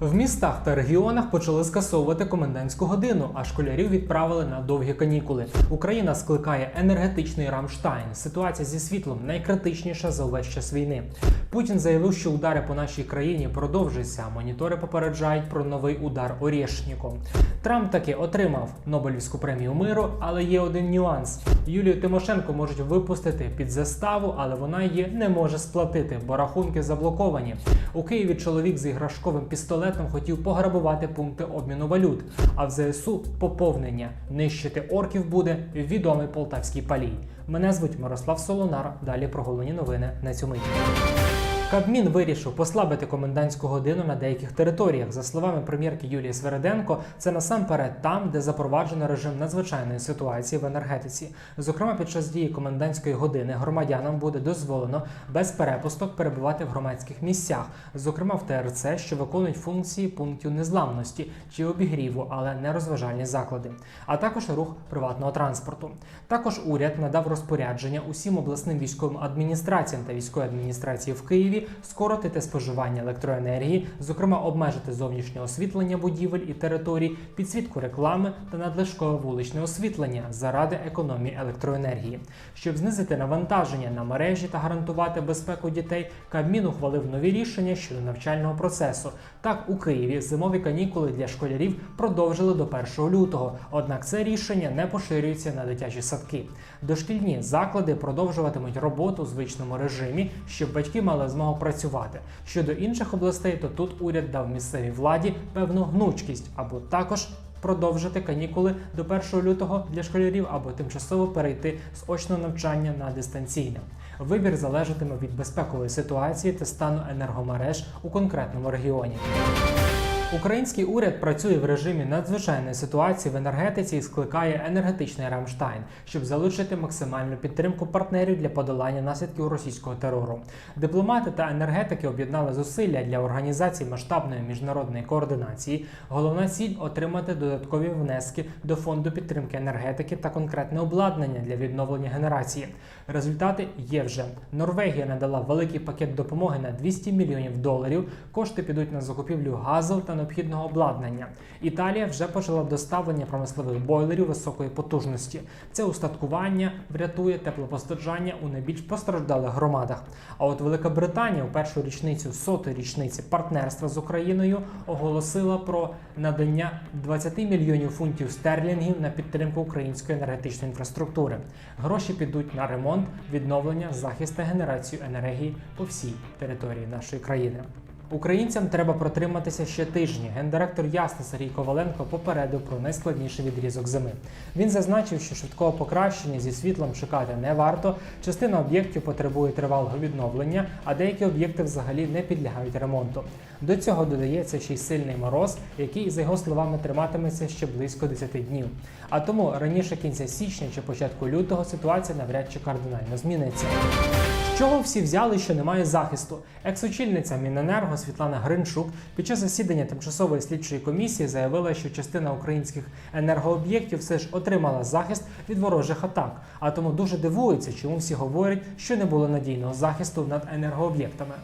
В містах та регіонах почали скасовувати комендантську годину, а школярів відправили на довгі канікули. Україна скликає енергетичний Рамштайн. Ситуація зі світлом найкритичніша за увесь час війни. Путін заявив, що удари по нашій країні продовжуються. Монітори попереджають про новий удар Орєшніком. Трамп таки отримав Нобелівську премію миру, але є один нюанс: Юлію Тимошенко можуть випустити під заставу, але вона її не може сплатити, бо рахунки заблоковані. У Києві чоловік з іграшковим пістолетом хотів пограбувати пункти обміну валют. А в ЗСУ поповнення нищити орків буде відомий полтавський палій. Мене звуть Мирослав Солонар. Далі про головні новини на цю мить. Кабмін вирішив послабити комендантську годину на деяких територіях. За словами прем'єрки Юлії Свереденко, це насамперед там, де запроваджено режим надзвичайної ситуації в енергетиці. Зокрема, під час дії комендантської години громадянам буде дозволено без перепусток перебувати в громадських місцях, зокрема в ТРЦ, що виконують функції пунктів незламності чи обігріву, але не розважальні заклади, а також рух приватного транспорту. Також уряд надав розпорядження усім обласним військовим адміністраціям та військовій адміністрації в Києві скоротити споживання електроенергії, зокрема обмежити зовнішнє освітлення будівель і територій, підсвітку реклами та надлишкове вуличне освітлення заради економії електроенергії. Щоб знизити навантаження на мережі та гарантувати безпеку дітей, Кабмін ухвалив нові рішення щодо навчального процесу. Так, у Києві зимові канікули для школярів продовжили до 1 лютого. Однак це рішення не поширюється на дитячі садки. Дошкільні заклади продовжуватимуть роботу у звичному режимі, щоб батьки мали змогу працювати. Щодо інших областей, то тут уряд дав місцевій владі певну гнучкість або також. Продовжити канікули до 1 лютого для школярів або тимчасово перейти з очного навчання на дистанційне. Вибір залежатиме від безпекової ситуації та стану енергомереж у конкретному регіоні. Український уряд працює в режимі надзвичайної ситуації в енергетиці і скликає енергетичний Рамштайн, щоб залучити максимальну підтримку партнерів для подолання наслідків російського терору. Дипломати та енергетики об'єднали зусилля для організації масштабної міжнародної координації. Головна ціль отримати додаткові внески до фонду підтримки енергетики та конкретне обладнання для відновлення генерації. Результати є вже. Норвегія надала великий пакет допомоги на 200 мільйонів доларів. Кошти підуть на закупівлю газу та необхідного обладнання. Італія вже почала доставлення промислових бойлерів високої потужності. Це устаткування врятує теплопостачання у найбільш постраждалих громадах. А от Велика Британія у першу річницю сотої річниці партнерства з Україною оголосила про надання 20 мільйонів фунтів стерлінгів на підтримку української енергетичної інфраструктури. Гроші підуть на ремонт, відновлення, захист та генерацію енергії по всій території нашої країни. Українцям треба протриматися ще тижні. Гендиректор Ясна Сергій Коваленко попередив про найскладніший відрізок зими. Він зазначив, що швидкого покращення зі світлом чекати не варто. Частина об'єктів потребує тривалого відновлення, а деякі об'єкти взагалі не підлягають ремонту. До цього додається ще й сильний мороз, який, за його словами, триматиметься ще близько 10 днів. А тому раніше кінця січня чи початку лютого ситуація навряд чи кардинально зміниться. Чого всі взяли, що немає захисту? Екс-очільниця Міненерго Світлана Гринчук під час засідання тимчасової слідчої комісії заявила, що частина українських енергооб'єктів все ж отримала захист від ворожих атак. А тому дуже дивується, чому всі говорять, що не було надійного захисту над енергооб'єктами.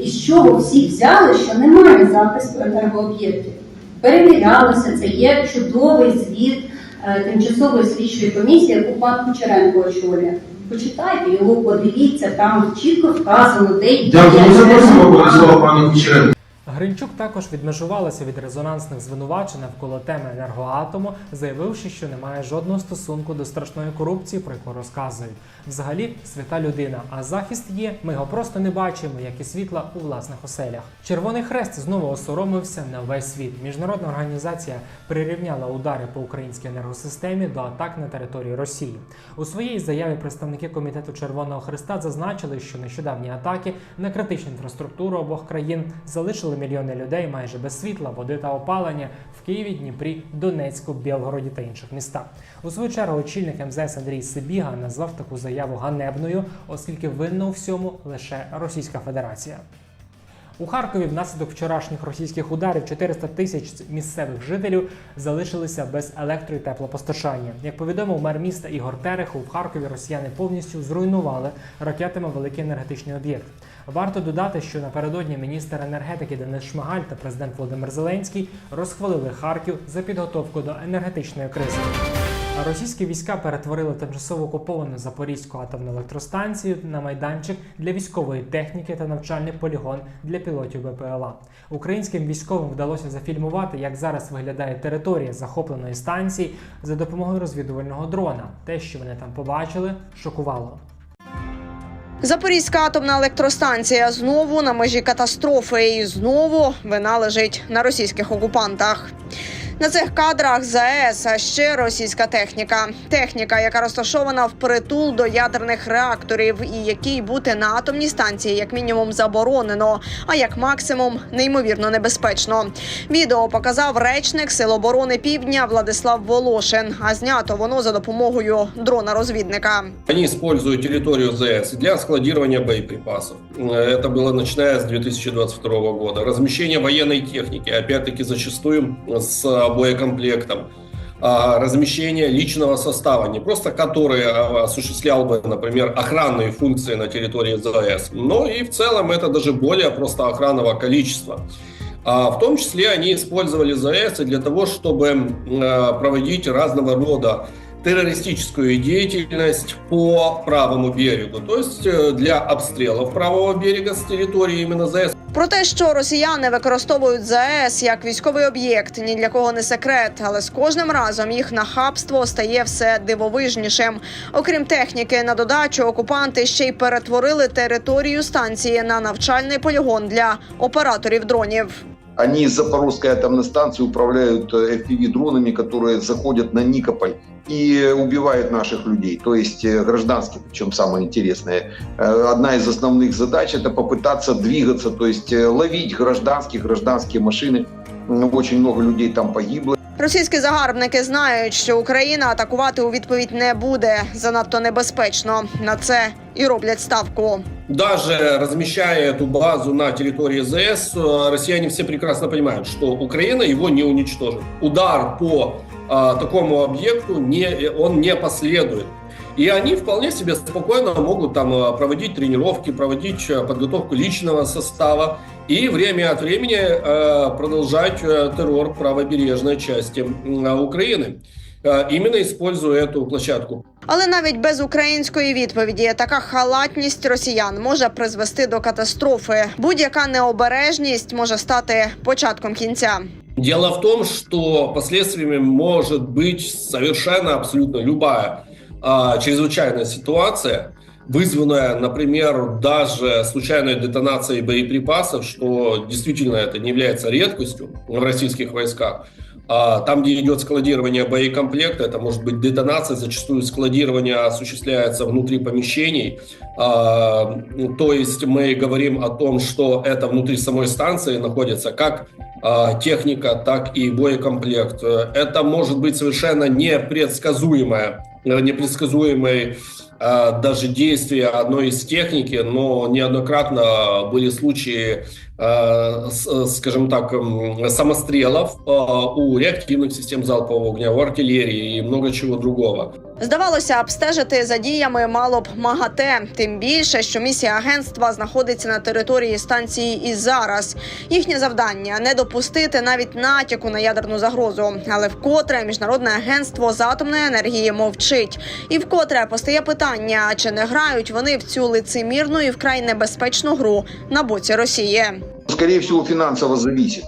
І з чого всі взяли, що немає захисту енергооб'єктів? Перевірялося це, є чудовий звіт е, тимчасової слідчої комісії, яку пан Кучеренко очолює. Почитайте його, подивіться, там чітко вказано, де є. Дякую, запросимо обов'язково пану Кучеренко. Гринчук також відмежувалася від резонансних звинувачень навколо теми енергоатому, заявивши, що немає жодного стосунку до страшної корупції, про яку розказують. Взагалі, свята людина, а захист є. Ми його просто не бачимо, як і світла у власних оселях. Червоний хрест знову осоромився на весь світ. Міжнародна організація прирівняла удари по українській енергосистемі до атак на території Росії. У своїй заяві представники комітету Червоного Хреста зазначили, що нещодавні атаки на критичну інфраструктуру обох країн залишили мільйони людей майже без світла, води та опалення в Києві, Дніпрі, Донецьку, Білгороді та інших містах. У свою чергу очільник МЗС Андрій Сибіга назвав таку заяву ганебною, оскільки винна у всьому лише Російська Федерація. У Харкові внаслідок вчорашніх російських ударів 400 тисяч місцевих жителів залишилися без електро і теплопостачання. Як повідомив мер міста Ігор Терехов, в Харкові росіяни повністю зруйнували ракетами великий енергетичний об'єкт. Варто додати, що напередодні міністр енергетики Денис Шмигаль та президент Володимир Зеленський розхвалили Харків за підготовку до енергетичної кризи. Російські війська перетворили тимчасово окуповану Запорізьку атомну електростанцію на майданчик для військової техніки та навчальний полігон для пілотів БПЛА. Українським військовим вдалося зафільмувати, як зараз виглядає територія захопленої станції за допомогою розвідувального дрона. Те, що вони там побачили, шокувало. Запорізька атомна електростанція знову на межі катастрофи, і знову вина лежить на російських окупантах. На цих кадрах ЗАЕС, а ще російська техніка. Техніка, яка розташована впритул до ядерних реакторів, і якій бути на атомній станції як мінімум заборонено, а як максимум неймовірно небезпечно. Відео показав речник Сил оборони Півдня Владислав Волошин. А знято воно за допомогою дрона-розвідника. Они используют территорию ЗС для складирования боеприпасов. Э, Это было начиная с 2022 года. Размещение военной техники, опять-таки зачастую с боекомплектом. А, Размещение личного состава, не просто который а, осуществлял бы, например, охранные функции на территории ЗАЭС, но и в целом это даже более просто охранного количества. А В том числе они использовали ЗАЭС для того, чтобы проводить разного рода террористическую деятельность по правому берегу, то есть э, для обстрелов правого берега с территории именно ЗАЭС. Про те, що росіяни використовують ЗАЕС як військовий об'єкт, ні для кого не секрет, але з кожним разом їх нахабство стає все дивовижнішим. Окрім техніки, на додачу окупанти ще й перетворили територію станції на навчальний полігон для операторів дронів. Они из Запорожской атомной станции управляют FPV-дронами, которые заходят на Никополь и убивают наших людей, то есть э, гражданских, причем самое интересное. Э, Одна из основных задач – это попытаться двигаться, то есть э, ловить гражданских, гражданские машины. М, Очень много людей там погибло. Російські загарбники знають, що Україна атакувати у відповідь не буде занадто небезпечно. На це і роблять ставку. Даже размещая эту базу на территории ЗС, э, россияне все прекрасно понимают, что Украина его не уничтожит. Удар по э, такому объекту не, он не последует. И они вполне себе спокойно могут там э, проводить тренировки, проводить э, подготовку личного состава и время от времени э, продолжать э, террор правобережной части м, Украины, э, именно используя эту площадку. Але навіть без української відповіді така халатність росіян може призвести до катастрофи. Будь-яка необережність може стати початком кінця. Дело в том, что последствиями может быть совершенно абсолютно любая а, чрезвычайная ситуация, вызванная, например, даже случайной детонацией боеприпасов, что действительно это не является редкостью в российских войсках. А, Там, где идет складирование боекомплекта, это может быть детонация, зачастую складирование осуществляется внутри помещений. А, То есть мы говорим о том, что это внутри самой станции находится как а, техника, так и боекомплект. Э, Это может быть совершенно непредсказуемое, э, непредсказуемое э, даже действие одной из техники, но неоднократно были случаи, э, скажем так, самострелов у реактивных систем залпового огня, у артиллерии и много чего другого. Здавалося, обстежити за діями мало б МАГАТЕ, тим більше, що місія агентства знаходиться на території станції і зараз. Їхнє завдання не допустити навіть натяку на ядерну загрозу. Але вкотре міжнародне агентство з атомної енергії мовчить. І вкотре постає питання: чи не грають вони в цю лицемірну і вкрай небезпечну гру на боці Росії? Скорее всего, финансово зависит.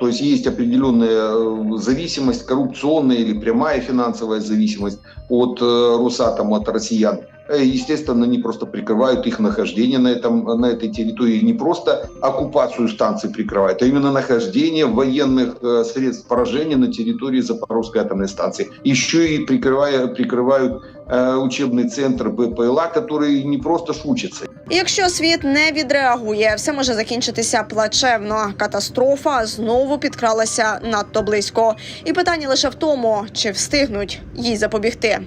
То есть есть определенная э, зависимость, коррупционная или прямая финансовая зависимость от э, Росатома, от россиян. Э, Естественно, они просто прикрывают их нахождение на, этом, на этой территории. Не просто оккупацию станции прикрывают, а именно нахождение военных э, средств поражения на территории Запорожской атомной станции. Еще и прикрывая, прикрывают э, учебный центр БПЛА, который не просто шучится. І Якщо світ не відреагує, все може закінчитися плачевно. Катастрофа знову підкралася надто близько. І питання лише в тому, чи встигнуть їй запобігти.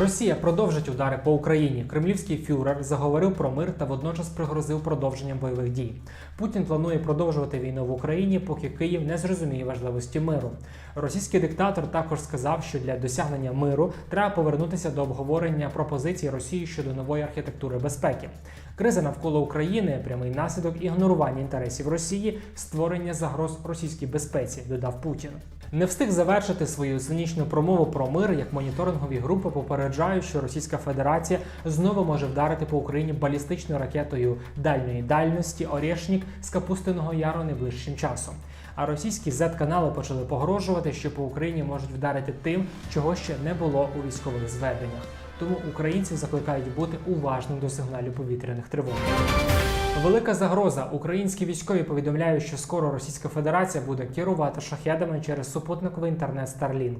Росія продовжить удари по Україні. Кремлівський фюрер заговорив про мир та водночас пригрозив продовженням бойових дій. Путін планує продовжувати війну в Україні, поки Київ не зрозуміє важливості миру. Російський диктатор також сказав, що для досягнення миру треба повернутися до обговорення пропозицій Росії щодо нової архітектури безпеки. Криза навколо України прямий наслідок ігнорування інтересів Росії, створення загроз російській безпеці, додав Путін. Не встиг завершити свою цинічну промову про мир, як моніторингові групи попереджають, що Російська Федерація знову може вдарити по Україні балістичною ракетою дальньої дальності Орєшнік з Капустиного Яру найближчим часом. А російські Z-канали почали погрожувати, що по Україні можуть вдарити тим, чого ще не було у військових зведеннях. Тому українців закликають бути уважним до сигналів повітряних тривог. Велика загроза. Українські військові повідомляють, що скоро Російська Федерація буде керувати шахедами через супутниковий інтернет Starlink.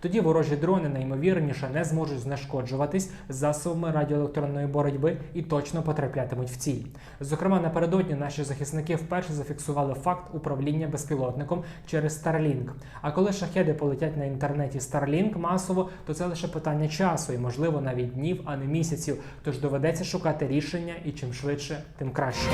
Тоді ворожі дрони найімовірніше не зможуть знешкоджуватись засобами радіоелектронної боротьби і точно потраплятимуть в ціль. Зокрема, напередодні наші захисники вперше зафіксували факт управління безпілотником через Starlink. А коли шахеди полетять на інтернеті Starlink масово, то це лише питання часу і, можливо, навіть днів, а не місяців. Тож доведеться шукати рішення і чим швидше, тим краще.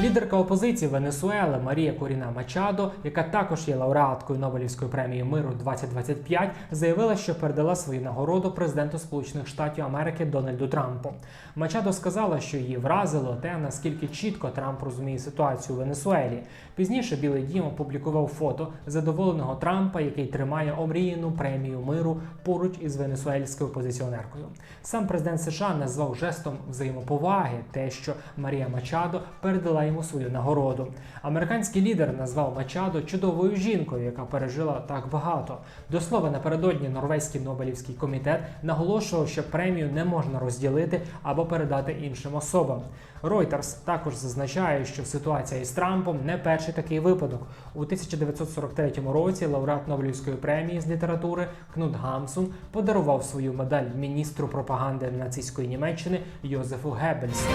Лідерка опозиції Венесуели Марія Коріна Мачадо, яка також є лауреаткою Нобелівської премії миру 2025, заявила, що передала свою нагороду президенту Сполучених Штатів Америки Дональду Трампу. Мачадо сказала, що її вразило те, наскільки чітко Трамп розуміє ситуацію у Венесуелі. Пізніше Білий Дім опублікував фото задоволеного Трампа, який тримає омріяну премію миру поруч із венесуельською опозиціонеркою. Сам президент США назвав жестом взаємоповаги те, що Марія Мачадо передала йому свою нагороду. Американський лідер назвав Мачадо чудовою жінкою, яка пережила так багато. До слова, напередодні Норвезький Нобелівський комітет наголошував, що премію не можна розділити або передати іншим особам. Reuters також зазначає, що ситуація із Трампом не перший такий випадок. У 1943 році лауреат Нобелівської премії з літератури Кнут Гамсун подарував свою медаль міністру пропаганди нацистської Німеччини Йозефу Геббельсу.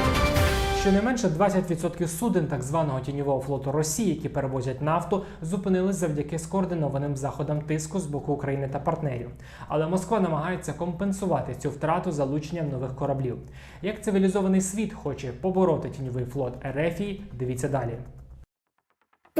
Щонайменше 20% суден так званого тіньового флоту Росії, які перевозять нафту, зупинились завдяки скоординованим заходам тиску з боку України та партнерів. Але Москва намагається компенсувати цю втрату залученням нових кораблів. Як цивілізований світ хоче побороти тіньовий флот Ерефії, дивіться далі.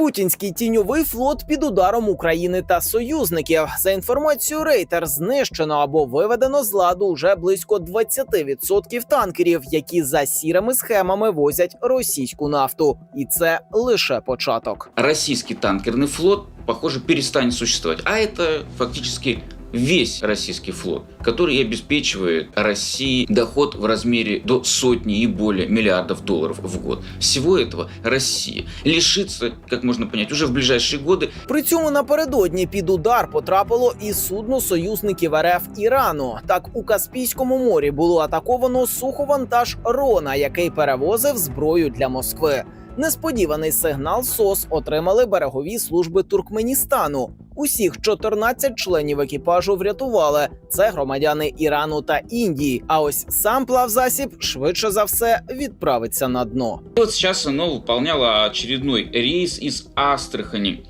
Путінський тіньовий флот під ударом України та союзників. За інформацією Рейтер, знищено або виведено з ладу уже близько 20% танкерів, які за сірими схемами возять російську нафту, і це лише початок. Російський танкерний флот, похоже, перестане существувати. А це фактически весь российский флот, который обеспечивает России доход в размере до сотни и более миллиардов долларов в год. Всего этого Россия лишится, как можно понять, уже в ближайшие годы При цьому напередодні під удар потрапило і судно союзників РФ Ірану. Так у Каспійському морі було атаковано суховантаж Рона, який перевозив зброю для Москви. Несподіваний сигнал СОС отримали берегові служби Туркменістану. Усіх 14 членів екіпажу врятували. Це громадяни Ірану та Індії. А ось сам плавзасіб швидше за все відправиться на дно. И вот сейчас оно выполняло очередной рейс из Астрахани,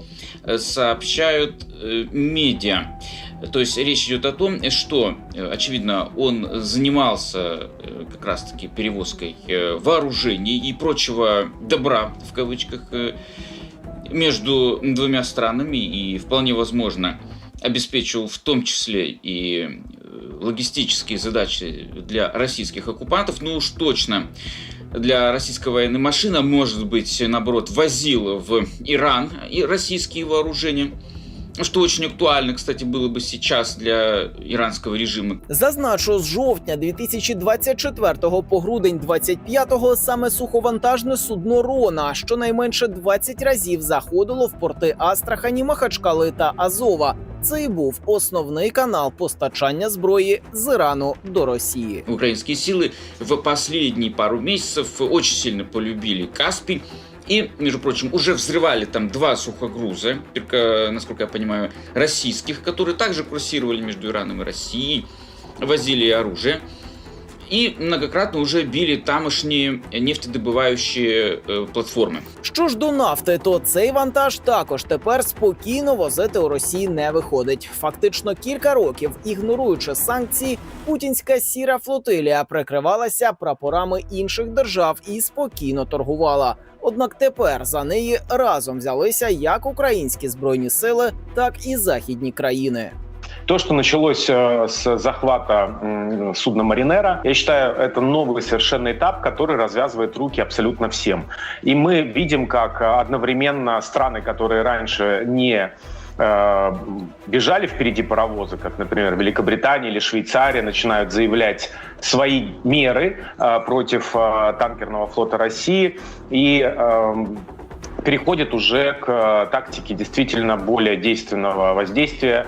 э, сообщают э, медиа. То есть речь идет о том, что, э, очевидно, он занимался э, как раз-таки перевозкой э, вооружений и прочего добра, в кавычках, между двумя странами и вполне возможно обеспечивал в том числе и логистические задачи для российских оккупантов, ну уж точно для российской военной машины, может быть, наоборот, возил в Иран и российские вооружения, что очень актуально, кстати, было бы сейчас для иранского режима. Зазначу, з жовтня 2024 по грудень 25-го саме суховантажне судно Рона щонайменше 20 разів заходило в порти Астрахані, Махачкали та Азова. Це і був основний канал постачання зброї з Ірану до Росії. Украинские силы в последние пару месяцев очень сильно полюбили Каспий. И, между прочим, уже взрывали там два сухогруза, только, насколько я понимаю, российских, которые также курсировали между Ираном и Россией, возили оружие и многократно уже били тамошние нефтедобывающие э, платформы. Що ж до нафти, то цей вантаж також тепер спокійно возити у Росії не виходить. Фактично кілька років, ігноруючи санкції, путінська сіра флотилія прикривалася прапорами інших держав і спокійно торгувала. Однак тепер за неї разом взялися як українські збройні сили, так і західні країни. То, что началось э, с захвата судна Маринера, я считаю, это новый совершенно этап, который развязывает руки абсолютно всем. И мы видим, как э, одновременно страны, которые раньше не э, бежали впереди паровоза, как, например, Великобритания или Швейцария, начинают заявлять свои меры против танкерного флота России и э, переходят уже к тактике действительно более действенного воздействия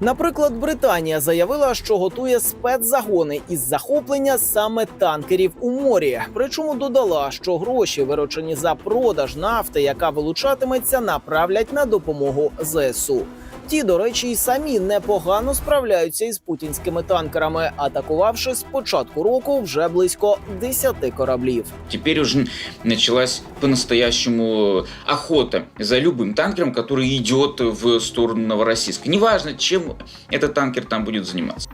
Наприклад, Британія заявила, що готує спецзагони із захоплення саме танкерів у морі. Причому додала, що гроші, виручені за продаж нафти, яка вилучатиметься, направлять на допомогу ЗСУ. Ті, до речі, й самі непогано справляються із путінськими танкерами, атакувавши з початку року вже близько 10 кораблів. Теперь уже началась по-настоящему охота за любым танкером, который идет в сторону Новороссийска. Неважно, чем этот танкер там будет заниматься.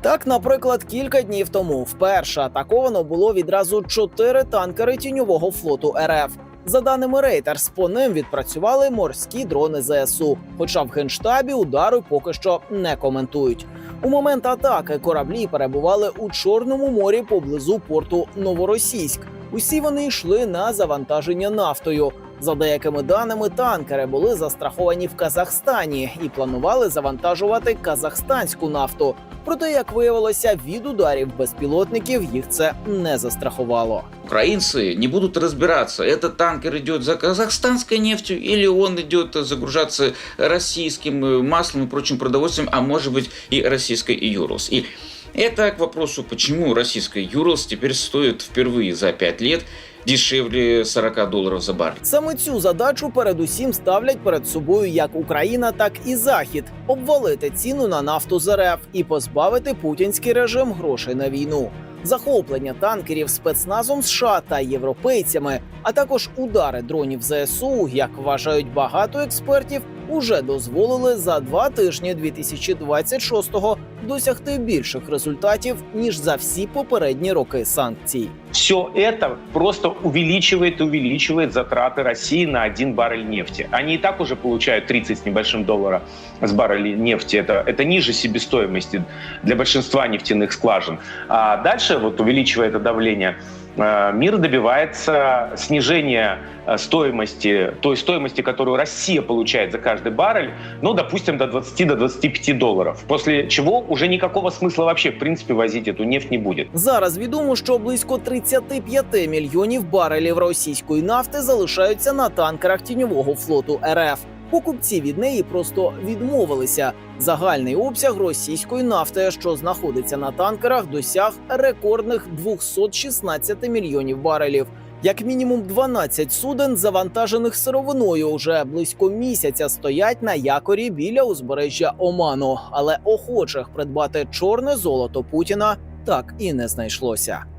Так, наприклад, кілька днів тому вперше атаковано було відразу чотири танкери тіньового флоту РФ. За даними Reuters, по ним відпрацювали морські дрони ЗСУ. Хоча в генштабі удару поки що не коментують. У момент атаки кораблі перебували у Чорному морі поблизу порту Новоросійськ. Усі вони йшли на завантаження нафтою. За деякими даними, танкери були застраховані в Казахстані і планували завантажувати казахстанську нафту. Проте, як виявилося, від ударів безпілотників їх це не застрахувало. Украинцы не будут разбираться, этот танкер идет за казахстанской нефтью или он идет загружаться российским э, маслом и прочим продовольствием, а может быть и российской Юрлс. И это к вопросу, почему российская Юрлс теперь стоит впервые за 5 лет дешевле 40 долларов за баррель. Саме цю задачу передусім ставлять перед собою як Україна, так і Захід обвалити ціну на нафту з РФ і позбавити путінський режим грошей на війну. Захоплення танкерів спецназом США та європейцями, а також удари дронів ЗСУ, як вважають багато експертів, уже дозволили за два тижні 2026-го досягти більших результатів ніж за всі попередні роки санкцій. Все это просто увеличивает и увеличивает затраты России на один баррель нефти. Они и так уже получают 30 с небольшим доллара с барреля нефти. Это, это ниже себестоимости для большинства нефтяных скважин. А дальше, вот увеличивая это давление, э, мир добивается снижения э, стоимости, той стоимости, которую Россия получает за каждый баррель, ну, допустим, до 20 до 25 долларов. После чего уже никакого смысла вообще, в принципе, возить эту нефть не будет. Зараз відомо, що близько 35 мільйонів барелів російської нафти залишаються на танкерах тіньового флоту РФ. Покупці від неї просто відмовилися. Загальний обсяг російської нафти, що знаходиться на танкерах, досяг рекордних 216 мільйонів барелів. Як мінімум 12 суден, завантажених сировиною, вже близько місяця стоять на якорі біля узбережжя Оману. Але охочих придбати чорне золото Путіна так і не знайшлося.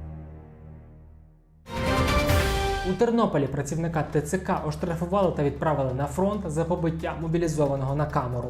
У Тернополі працівника ТЦК оштрафували та відправили на фронт за побиття мобілізованого на камеру.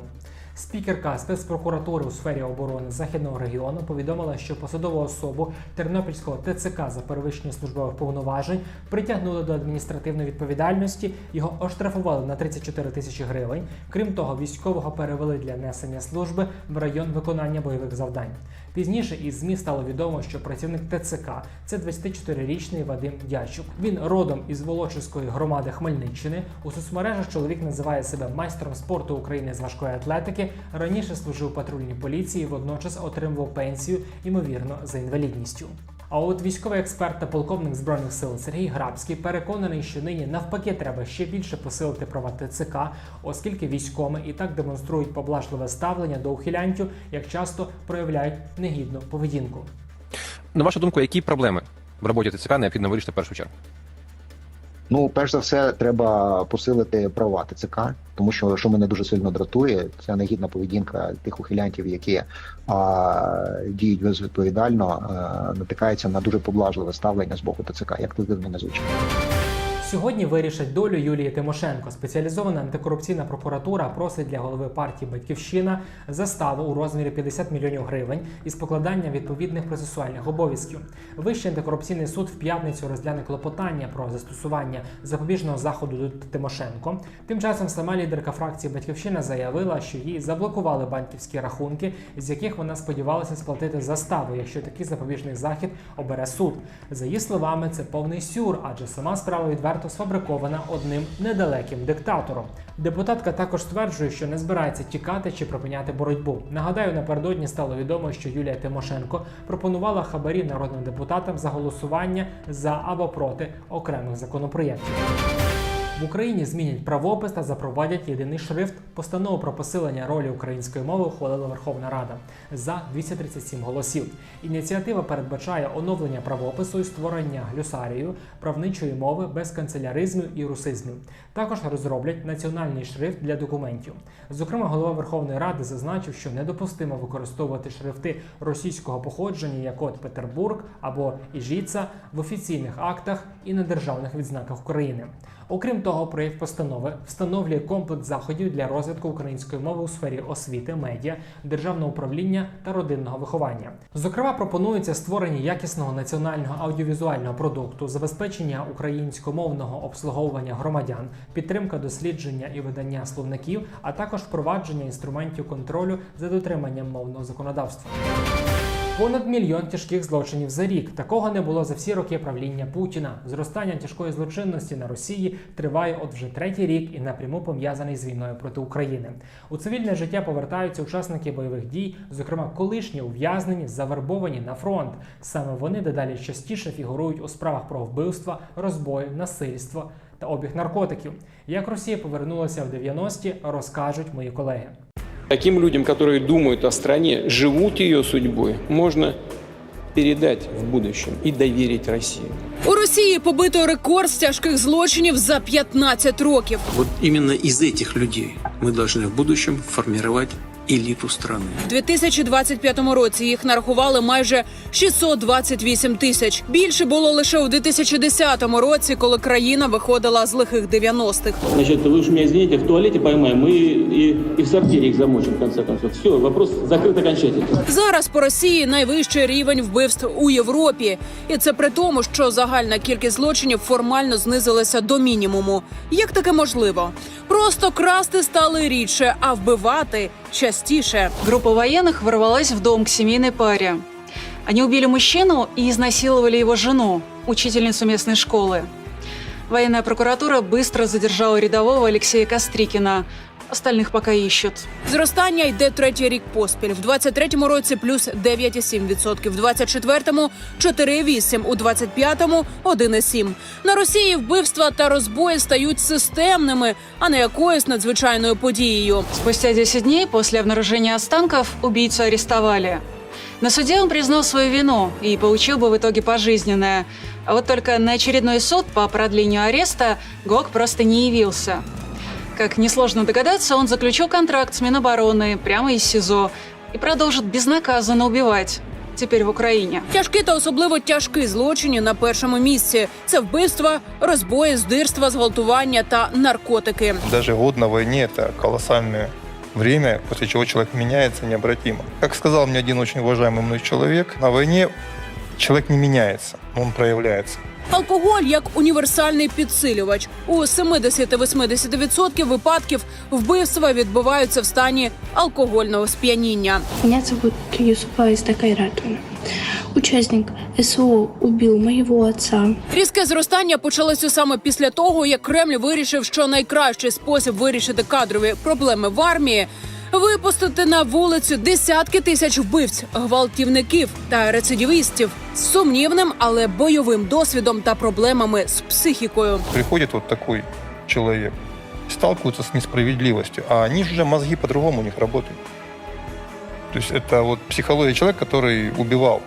Спікерка спецпрокуратури у сфері оборони західного регіону повідомила, що посадову особу Тернопільського ТЦК за перевищення службових повноважень притягнули до адміністративної відповідальності. Його оштрафували на 34 тисячі гривень. Крім того, військового перевели для несення служби в район виконання бойових завдань. Пізніше із ЗМІ стало відомо, що працівник ТЦК це 24-річний Вадим Дячук. Він родом із Волочиської громади Хмельниччини. У соцмережах чоловік називає себе майстром спорту України з важкої атлетики. Раніше служив патрульній поліції, водночас отримував пенсію, ймовірно, за інвалідністю. А от військовий експерт та полковник збройних сил Сергій Грабський переконаний, що нині навпаки треба ще більше посилити права ТЦК, оскільки військові і так демонструють поблажливе ставлення до ухилянтів, як часто проявляють негідну поведінку. На вашу думку, які проблеми в роботі ТЦК необхідно вирішити в першу чергу? Ну, перш за все, треба посилити права ТЦК, тому що що мене дуже сильно дратує, це негідна поведінка тих ухилянтів, які а, діють безвідповідально, а, натикаються на дуже поблажливе ставлення з боку ТЦК. Як ти не звучить. Сьогодні вирішать долю Юлії Тимошенко. Спеціалізована антикорупційна прокуратура просить для голови партії Батьківщина заставу у розмірі 50 мільйонів гривень із покладанням відповідних процесуальних обов'язків. Вищий антикорупційний суд в п'ятницю розгляне клопотання про застосування запобіжного заходу до Тимошенко. Тим часом сама лідерка фракції Батьківщина заявила, що їй заблокували банківські рахунки, з яких вона сподівалася сплатити заставу, якщо такий запобіжний захід обере суд. За її словами, це повний сюр, адже сама справа відверто сфабрикована одним недалеким диктатором. Депутатка також стверджує, що не збирається тікати чи припиняти боротьбу. Нагадаю, напередодні стало відомо, що Юлія Тимошенко пропонувала хабарі народним депутатам за голосування за або проти окремих законопроєктів. В Україні змінять правопис та запровадять єдиний шрифт. Постанову про посилення ролі української мови ухвалила Верховна Рада за 237 голосів. Ініціатива передбачає оновлення правопису і створення глюсарію правничої мови без канцеляризму і русизмів. Також розроблять національний шрифт для документів. Зокрема, голова Верховної Ради зазначив, що недопустимо використовувати шрифти російського походження, як от Петербург або Іжіца, в офіційних актах і на державних відзнаках України. Окрім того, проєкт постанови встановлює комплекс заходів для розвитку української мови у сфері освіти, медіа, державного управління та родинного виховання. Зокрема, пропонується створення якісного національного аудіовізуального продукту, забезпечення українськомовного обслуговування громадян, підтримка дослідження і видання словників, а також впровадження інструментів контролю за дотриманням мовного законодавства. Понад мільйон тяжких злочинів за рік. Такого не було за всі роки правління Путіна. Зростання тяжкої злочинності на Росії триває от вже третій рік і напряму пов'язаний з війною проти України. У цивільне життя повертаються учасники бойових дій, зокрема колишні ув'язнені, завербовані на фронт. Саме вони дедалі частіше фігурують у справах про вбивства, розбої, насильство та обіг наркотиків. Як Росія повернулася в 90-ті, розкажуть мої колеги. Таким людям, которые думают о стране, живут ее судьбой, можно передать в будущем и доверить России. У Росії побито рекорд з тяжких злочинів за 15 років. Вот именно из этих людей мы должны в будущем формировать элиту страны. У 2025 році їх нарахували майже 628 тисяч. Більше було лише у 2010 році, коли країна виходила з лихих 90-х. Значит, вы уж меня извините, в туалете поймаем, мы и, и в сортире их замочим, в конце концов. Все, вопрос закрыт окончательно. Зараз по Росії найвищий рівень вбивств у Європі, і це при тому, що загальна кількість злочинів формально знизилася до мінімуму. Як таке можливо? Просто красти стали рідше, а вбивати частіше. Группа военных ворвалась в дом к семейной паре. Они убили мужчину и изнасиловали его жену, учительницу местной школы. Военная прокуратура быстро задержала рядового Алексея Кострикина. Остальных пока ищут. Зростання йде третій рік поспіль. В 23-му році плюс 9,7%, в 24-му – 4,8%, у 25-му – 1,7%. На Росії вбивства та розбої стають системними, а не якоюсь надзвичайною подією. Спустя 10 дней после обнаружения останков убийцу арестовали. На суде он признал свою вину и получил бы в итоге пожизненное. А вот только на очередной суд по продлению ареста ГОК просто не явился. Как несложно догадаться, он заключил контракт с Минобороны прямо из СИЗО и продолжит безнаказанно убивать. Теперь в Україні. Тяжкі та особливо тяжкі злочини на першому місці. Це вбивства, розбої, здирства, зґвалтування та наркотики. Даже год на войне – это колоссальное время, после чего человек меняется необратимо. Как сказал мне один очень уважаемый мной человек, на войне человек не меняется, он проявляется. Алкоголь як універсальний підсилювач. У 70-80% випадків вбивства відбуваються в стані алкогольного сп'яніння. Меня зовут Юсупа Истакайратовна. Участник СО убил моего отца. Різке зростання почалося саме після того, як Кремль вирішив, що найкращий спосіб вирішити кадрові проблеми в армії випустити на вулицю десятки тисяч вбивць, гвалтівників та рецидивістів з сумнівним, але бойовим досвідом та проблемами з психікою. Приходит вот такой человек, сталкиваются с несправедливостью, а они же уже мозги по-другому у них работают. То есть это вот психология человека, который убивал.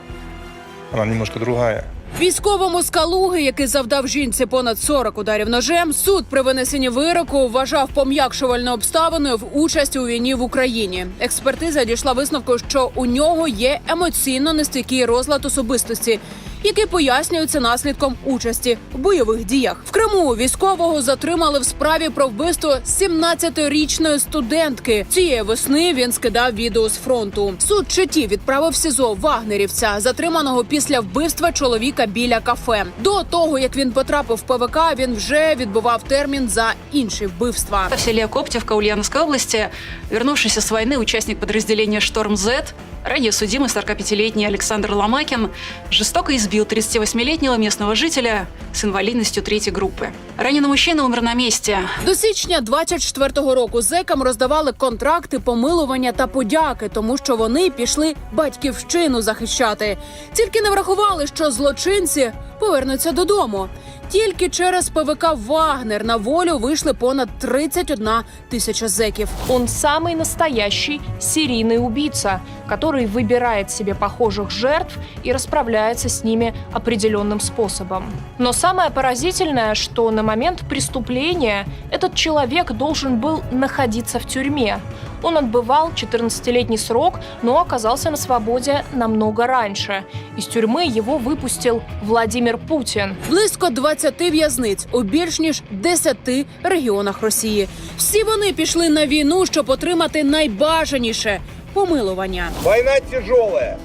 Она немножко другая. Військовому з Калуги, який завдав жінці понад 40 ударів ножем, суд при винесенні вироку вважав пом'якшувальною обставиною в участі у війні в Україні. Експертиза дійшла висновку, що у нього є емоційно нестійкий розлад особистості. Який пояснюється наслідком участі в бойових діях в Криму. Військового затримали в справі про вбивство 17-річної студентки. Цієї весни він скидав відео з фронту. Суд читі відправив СІЗО вагнерівця, затриманого після вбивства чоловіка біля кафе. До того як він потрапив в ПВК, він вже відбував термін за інші вбивства. В селе Коптевка Ульяновской области, вернувшийся с войны участник подразделения «Шторм-З», ранее судимый 45-летний Александр Ломакин, жестоко избил 38-летнего местного жителя з інвалідністю третьої групи. Ранений мужчина умер на місці. До січня 24-го року зекам роздавали контракти, помилування та подяки, тому що вони пішли батьківщину захищати. Тільки не врахували, що злочинці повернуться додому. Тільки через ПВК Вагнер на волю вийшли понад 31 тисяча зеків. Он самый настоящий серийный убийца, который выбирает себе похожих жертв и расправляется с ними определенным способом. Но самое поразительное, что на момент преступления этот человек должен был находиться в тюрьме. Он отбывал 14-летний срок, но оказался на свободе намного раньше. Из тюрьмы его выпустил Владимир Путин. Близько 20 в'язниць у більш ніж 10 регіонах Росії. Всі вони пішли на війну, щоб отримати найбажаніше помилування. Война тяжелая.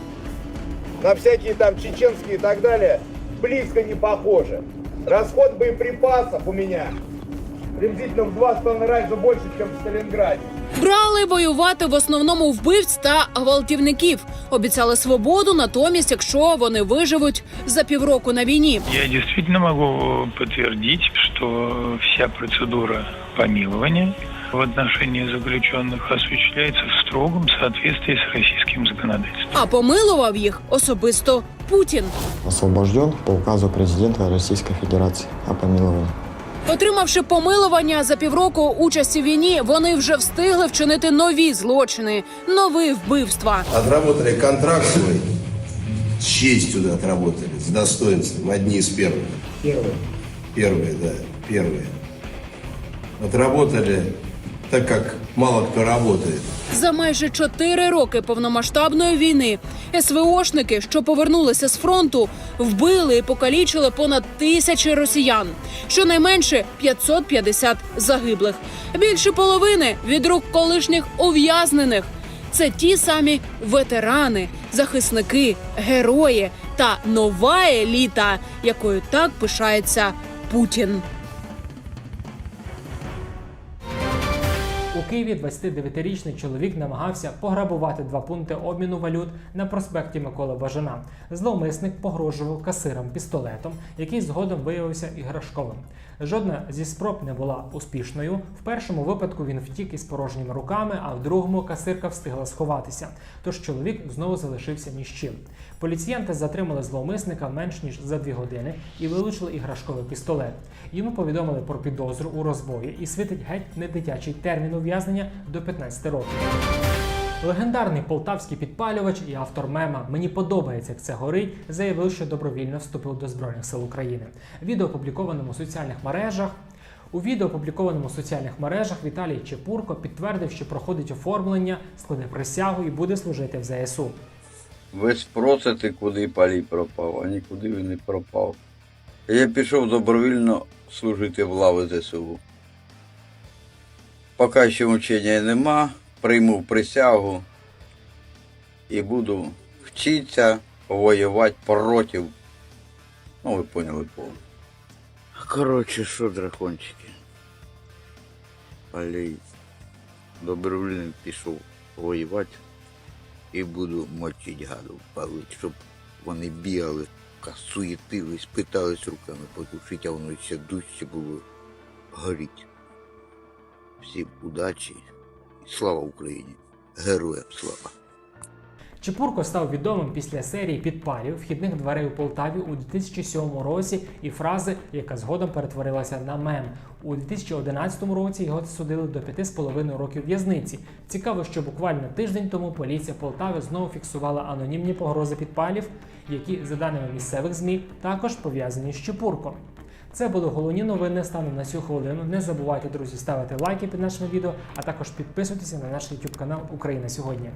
На всякие там чеченские и так далее близко не похоже. Расход боеприпасов у меня приблизительно в два с половиной раза больше, чем в Сталинграде. Брали воювати в основному вбивць та гвалтівників. Обіцяли свободу, натомість, якщо вони виживуть за півроку на війні. Я действительно могу подтвердить, что вся процедура помилования в отношении заключенных осуществляется в строгом соответствии с российским законодательством. А помилував їх особисто Путін. Освобожден по указу президента Российской Федерации о помиловании. Отримавши помилування за півроку участі в війні, вони вже встигли вчинити нові злочини, нові вбивства. Отработали контракт свой, с честью да, отработали, с достоинством, одни из первых. Первое. Первые, да, первые. Отработали так, как мало кто работает. За майже чотири роки повномасштабної війни СВОшники, що повернулися з фронту, вбили і покалічили понад тисячі росіян. Щонайменше 550 загиблих. Більше половини від рук колишніх ув'язнених. Це ті самі ветерани, захисники, герої та нова еліта, якою так пишається Путін. Києві 29-річний чоловік намагався пограбувати два пункти обміну валют на проспекті Миколи Бажана. Зловмисник погрожував касирам пістолетом, який згодом виявився іграшковим. Жодна зі спроб не була успішною. В першому випадку він втік із порожніми руками, а в другому касирка встигла сховатися. Тож чоловік знову залишився ні з чим. Поліціянти затримали зловмисника менш ніж за дві години і вилучили іграшковий пістолет. Йому повідомили про підозру у розбої і світить геть не дитячий термін ув'язнення до 15 років. Легендарний полтавський підпалювач і автор мема Мені подобається, як це горить, заявив, що добровільно вступив до Збройних сил України. Відео опублікованому у соціальних мережах. У відео, опублікованому у соціальних мережах, Віталій Чепурко підтвердив, що проходить оформлення, складе присягу і буде служити в ЗСУ. Ви спросите, куди палій пропав, а нікуди він не пропав. Я пішов добровільно служити в лави ЗСУ. Поки ще вчення нема, прийму присягу і буду вчитися воювати проти. Ну, ви поняли повно. Коротше, що, дракончики? Палій добровільно пішов воювати і буду мочити гаду палити, щоб вони бігали, суєтились, питались руками потушити, а воно ще дужче було горіть. Всім удачі слава Україні! Героям слава! Чепурко став відомим після серії підпалів вхідних дверей у Полтаві у 2007 році і фрази, яка згодом перетворилася на мем. У 2011 році його судили до 5,5 років в'язниці. Цікаво, що буквально тиждень тому поліція Полтави знову фіксувала анонімні погрози підпалів, які, за даними місцевих ЗМІ, також пов'язані з Чепурком. Це були головні новини станом на цю хвилину. Не забувайте, друзі, ставити лайки під нашими відео, а також підписуйтеся на наш YouTube канал Україна сьогодні.